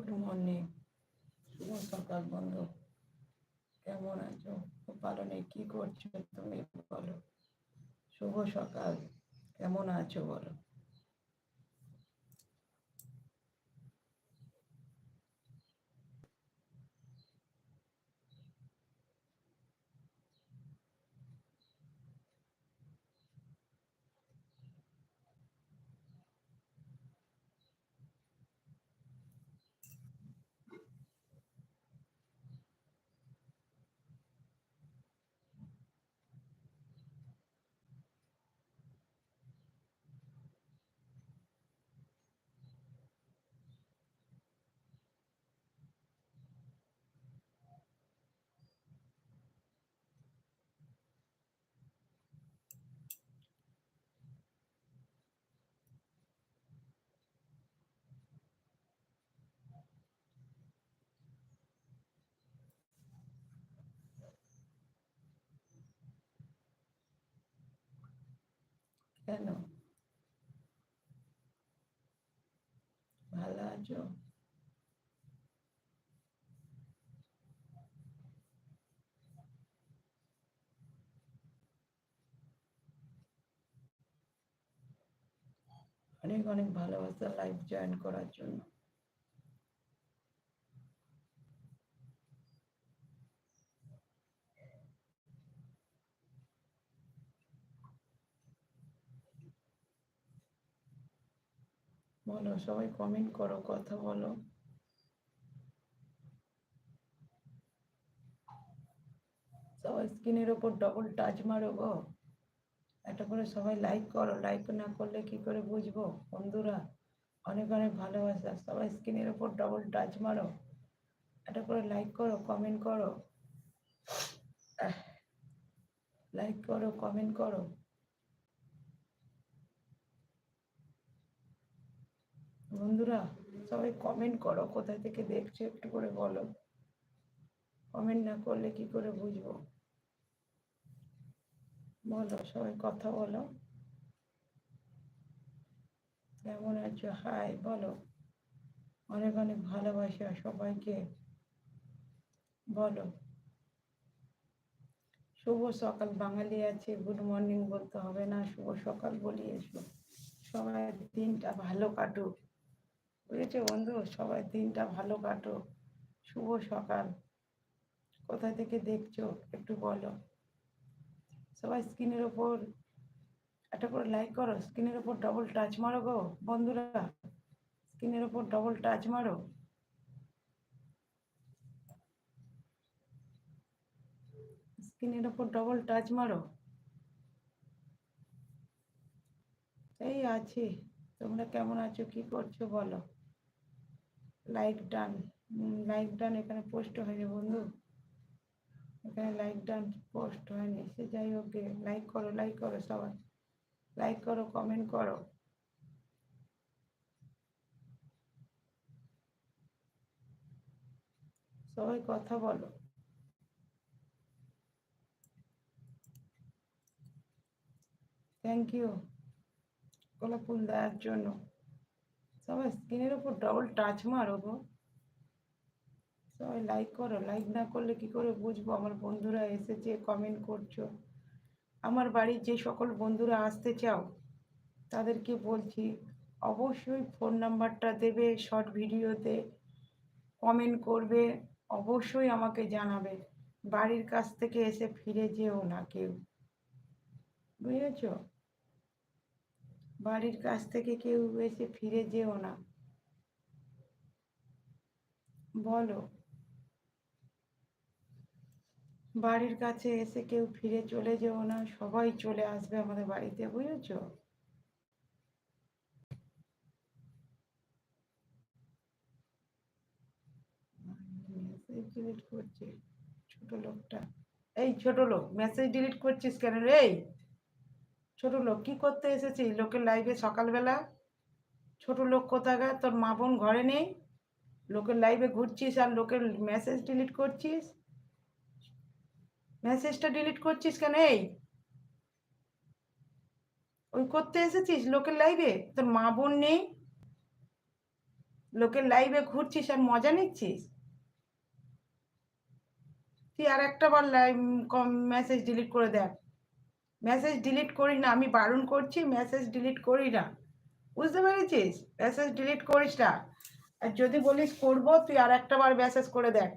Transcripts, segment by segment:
Good morning. শুভ সকাল বন্ধু। কেমন আছো? ভালো নেই। কি করছ তুমি বলো? শুভ সকাল। কেমন আছো বলো? কেন ভালো আছো অনেক অনেক ভালোবাসা লাইভ জয়েন করার জন্য বলো, সবাই কমেন্ট করো, কথা বলো। সবাই স্ক্রিনের ওপর ডবল টাচ মারো গো। একটা করে সবাই লাইক করো লাইক না করলে কি করে বুঝব? বন্ধুরা, অনেক অনেক ভালোবাসা। সবাই স্ক্রিনের ওপর ডবল টাচ মারো। একটা করে লাইক করো কমেন্ট করো। লাইক করো কমেন্ট করো। বন্ধুরা, সবাই কমেন্ট করো, কোথায় থেকে দেখছ একটু করে বলো। কমেন্ট না করলে কি করে বুঝব? বলো, সবাই কথা বলো। কেমন আছো? হাই বলো। অনেক অনেক ভালোবাসা সবাইকে। বলো। শুভ সকাল, বাঙালি আছে গুড মর্নিং বলতে হবে না, শুভ সকাল বলি এসো। সবাই দিনটা ভালো কাটুক। বুঝেছ বন্ধু? সবাই দিনটা ভালো কাটো শুভ সকাল। কোথা থেকে দেখছ একটু বলো। সবাই স্ক্রিনের ওপর একটা করে লাইক করো। স্ক্রিনের ওপর ডবল টাচ মারো গো বন্ধুরা। স্ক্রিনের ওপর ডবল টাচ মারো। স্ক্রিনের ওপর ডবল টাচ মারো। এই আছি। তোমরা কেমন আছো? কি করছ বলো? লাইক ডান লাইক ডান এখানে পোস্ট হয়নি বন্ধু। এখানে লাইক ডান পোস্ট হয়নি। সে যাই হোক লাইক করো লাইক করো সবাই। লাইক করো কমেন্ট করো। সবাই কথা বলো। থ্যাংক ইউ গোলাপ ফুল দেওয়ার জন্য। সবাই স্ক্রিনের ওপর ডবল টাচ মারো গো। সবাই লাইক করো লাইক না করলে কি করে বুঝব? আমার বন্ধুরা এসেছে কমেন্ট করছ। আমার বাড়ির যে সকল বন্ধুরা আসতে চাও, তাদেরকে বলছি, অবশ্যই ফোন নাম্বারটা দেবে শর্ট ভিডিওতে কমেন্ট করবে, অবশ্যই আমাকে জানাবে। বাড়ির কাছ থেকে এসে ফিরে যেও না কেউ। বুঝেছ? বাড়ির কাছ থেকে কেউ এসে ফিরে যেও না। বলো, বাড়ির কাছে এসে কেউ ফিরে চলে যেও না, সবাই চলে আসবে আমাদের বাড়িতে, বুঝেছ? ডিলিট করছে, ছোট লোকটা। এই ছোট লোক মেসেজ ডিলিট করছিস কেন রে? ছোট লোক, কি করতে এসেছিস? লোকের লাইভে সকালবেলা ছোট লোক কোথাকার? তোর মা বোন ঘরে নেই? লোকের লাইভে ঘুরছিস আর লোকের মেসেজ ডিলিট করছিস? মেসেজটা ডিলিট করছিস কেন? এই, ওই করতে এসেছিস লোকের লাইভে তোর মা বোন নেই? লোকের লাইভে ঘুরছিস আর মজা নিচ্ছিস? তুই আর একটা বার লাইভ মেসেজ ডিলিট করে দেখ। মেসেজ ডিলিট করি না, আমি বারণ করছি মেসেজ ডিলিট করি না। বুঝতে পেরেছিস? মেসেজ ডিলিট করিস না। আর যদি বলিস করব, তুই আর একটা বার মেসেজ করে দেখ।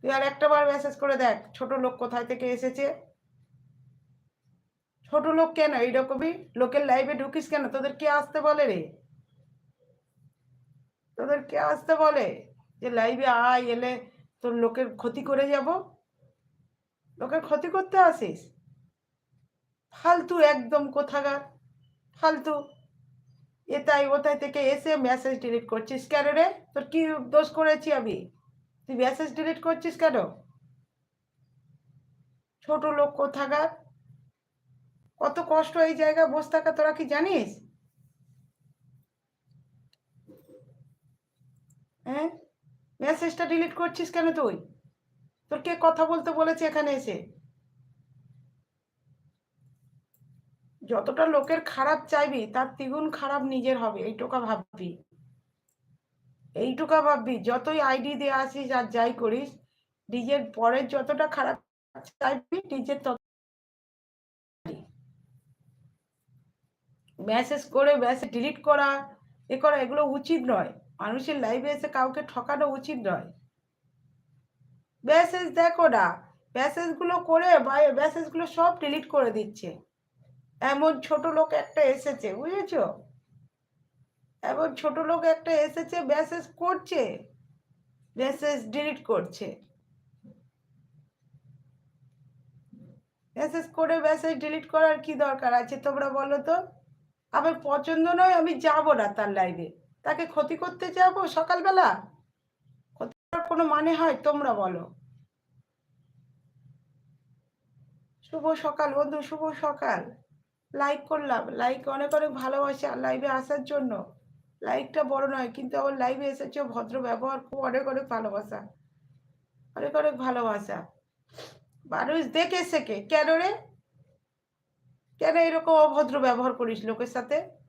তুই আর একটা বার মেসেজ করে দেখ, ছোট লোক কোথায় থেকে এসেছে? ছোট লোক কেন এইরকমই? লোকের লাইভে ঢুকিস কেন? তোদের কে আসতে বলে রে? তোদের কে আসতে বলে? যে লাইভে আয়, এলে তোর লোকের ক্ষতি করে যাব? লোকের ক্ষতি করতে আসিস? ফালতু একদম কোথাকার, ফালতু। এটাই ওটাই থেকে এসে মেসেজ ডিলিট করছিস কেন রে? তোর কি দোষ করেছি আমি? তুই মেসেজ ডিলিট করছিস কেন? ছোট লোক কোথাকার? কত কষ্ট এই জায়গায় বসে থাকা তোরা কি জানিস? হ্যাঁ? মেসেজটা ডিলিট করছিস কেন তুই? তোর কে কথা বলতে বলেছে এখানে এসে? যতটা লোকের খারাপ চাইবি, তার দ্বিগুণ খারাপ নিজের হবে, এইটুকা ভাববি। এইটুকা ভাববি, যতই আইডি দিয়ে আসিস আর যাই করিস, নিজের পরের যতটা খারাপ চাইবি, নিজের তত মেসেজ করে মেসেজ ডিলিট করা, এ করা এগুলো উচিত নয়। মানুষের লাইভে এসে কাউকে ঠকানো উচিত নয়। মেসেজ দেখো না মেসেজগুলো করে মেসেজগুলো সব ডিলিট করে দিচ্ছে। এমন ছোট লোক একটা এসেছে, বুঝেছ? এমন ছোট লোক একটা এসেছে মেসেজ করছে মেসেজ ডিলিট করছে। মেসেজ করে মেসেজ ডিলিট করার কি দরকার আছে তোমরা বলো তো? আমার পছন্দ নয়, আমি যাব না তার লাইনে তাকে ক্ষতি করতে যাব সকালবেলা? ক্ষতি করার কোনো মানে হয় তোমরা বলো। শুভ সকাল বন্ধু, শুভ সকাল। লাইক করলাম। লাইক অনেক অনেক ভালোবাসা লাইভে আসার জন্য। লাইকটা বড় নয়, কিন্তু আমার লাইভে এসেছে ভদ্র ব্যবহার, খুব অনেক অনেক ভালোবাসা। অনেক অনেক ভালোবাসা। মানুষ দেখে শেখে, কেন রে? কেন এরকম অভদ্র ব্যবহার করিস লোকের সাথে?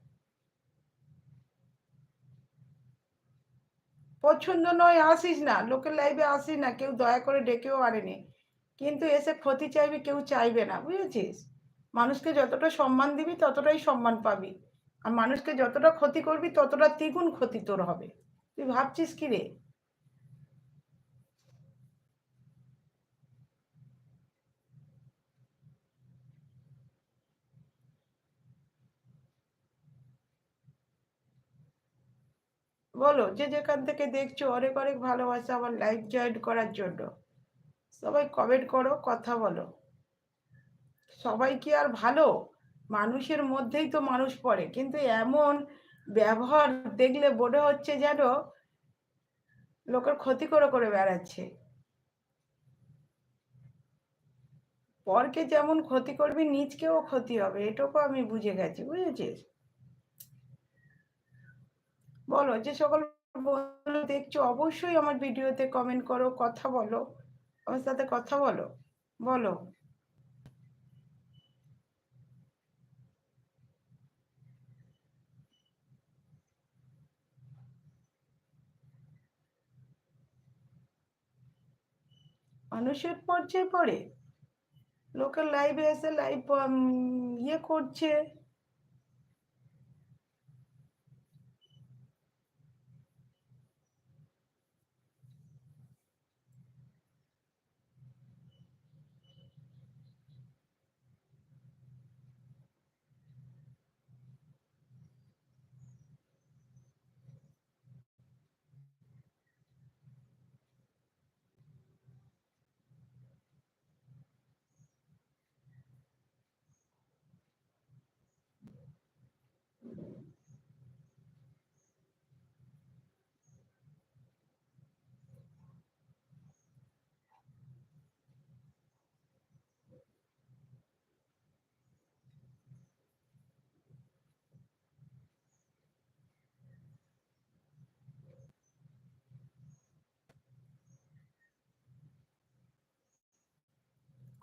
পছন্দ নয়, আসিস না। লোকের লাইভে আসিস না, কেউ দয়া করে ডেকেও আনেনি। কিন্তু এসে ক্ষতি চাইবে, কেউ চাইবে না, বুঝেছিস? মানুষকে যতটা সম্মান দিবি, ততটাই সম্মান পাবি। আর মানুষকে যতটা ক্ষতি করবি, ততটা দ্বিগুণ ক্ষতি তোর হবে। তুই ভাবছিস কি রে? বলো, যে যেখান থেকে দেখছ অনেক অনেক ভালোবাসা আমার লাইফ জয়েন করার জন্য। সবাই কমেন্ট করো, কথা বলো। সবাই কি আর ভালো? মানুষের মধ্যেই তো মানুষ পড়ে। কিন্তু এমন ব্যবহার দেখলে মনে হচ্ছে যেন লোকের ক্ষতি করে করে বেড়াচ্ছে। পরকে যেমন ক্ষতি করবি, নিজকেও ক্ষতি হবে। এটুকু আমি বুঝে গেছি, বুঝেছিস? বলো, যে সকল দেখছ, অবশ্যই আমার ভিডিওতে কমেন্ট করো, কথা বলো। আমার সাথে কথা বলো। বলো। মানুষের পর্যায়ে পড়ে? লোকের লাইভে এসে লাইভ ইয়ে করছে।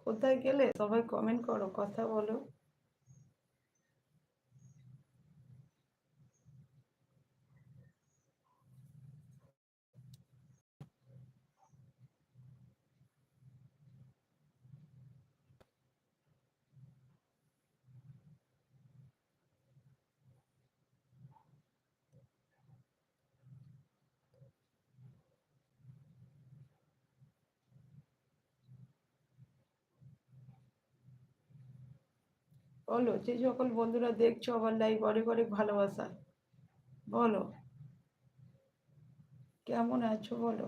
কোথায় গেলে? সবাই কমেন্ট করো কথা বলো। বলো যে সকল বন্ধুরা দেখছ আমার লাইভ অনেক অনেক ভালোবাসা। বলো। কেমন আছো বলো?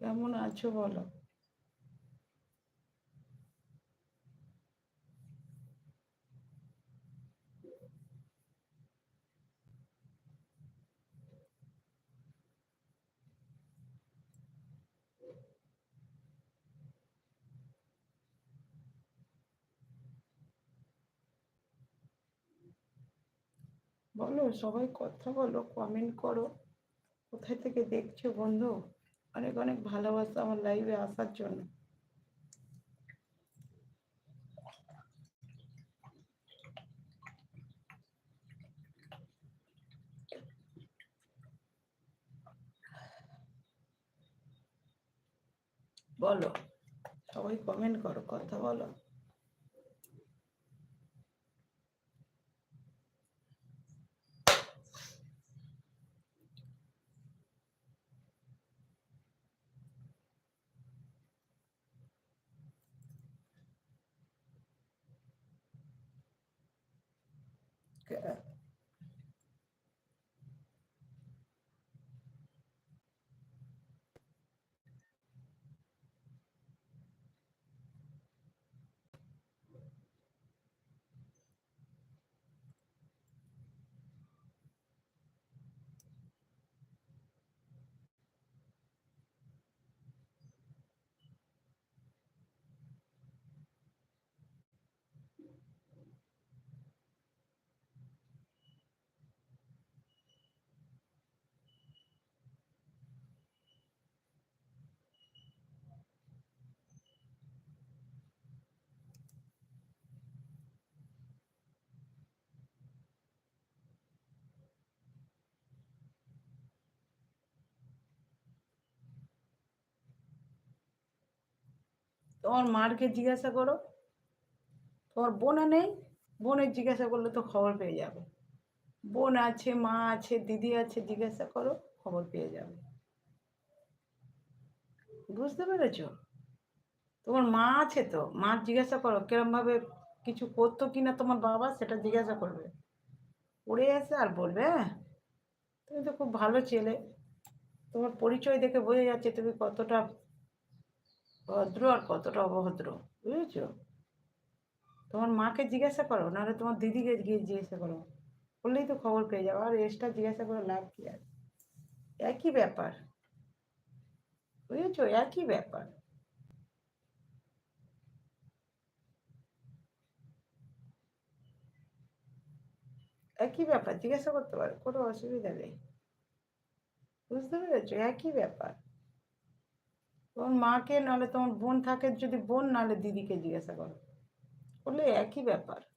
কেমন আছো বলো? বলো, সবাই কথা বলো কমেন্ট করো। কোথায় থেকে দেখছ বন্ধু? অনেক অনেক ভালোবাসা আমার লাইভে আসার জন্য। বলো, সবাই কমেন্ট করো, কথা বলো। কে- তোমার মারকে জিজ্ঞাসা করো। তোমার বোনা নেই, বোনের জিজ্ঞাসা করলে তো খবর পেয়ে যাবে। বোন আছে, মা আছে, দিদি আছে, জিজ্ঞাসা করো, খবর পেয়ে যাবে। বুঝতে পেরেছ? তোমার মা আছে তো মা জিজ্ঞাসা করো কিরম ভাবে কিছু করতো কিনা তোমার বাবা, সেটা জিজ্ঞাসা করবে। পড়ে এসে আর বলবে হ্যাঁ তুমি তো খুব ভালো ছেলে। তোমার পরিচয় দেখে বোঝা যাচ্ছে তুমি কতটা ভদ্র আর কতটা অভদ্র, বুঝেছ? তোমার মাকে জিজ্ঞাসা করো, নাহলে তোমার দিদিকে গিয়ে জিজ্ঞাসা করো। বললেই তো খবর পেয়ে যাবে, আর এক্সট্রা জিজ্ঞাসা করে লাভ কি আছে একই ব্যাপার, বুঝেছ? একই ব্যাপার। একই ব্যাপার, জিজ্ঞাসা করতে পারো, কোনো অসুবিধা নেই। বুঝতে পেরেছ? একই ব্যাপার। তোমার মাকে, নাহলে তোমার বোন থাকে, যদি বোন, নাহলে দিদিকে জিজ্ঞাসা করো। বললে, একই ব্যাপার।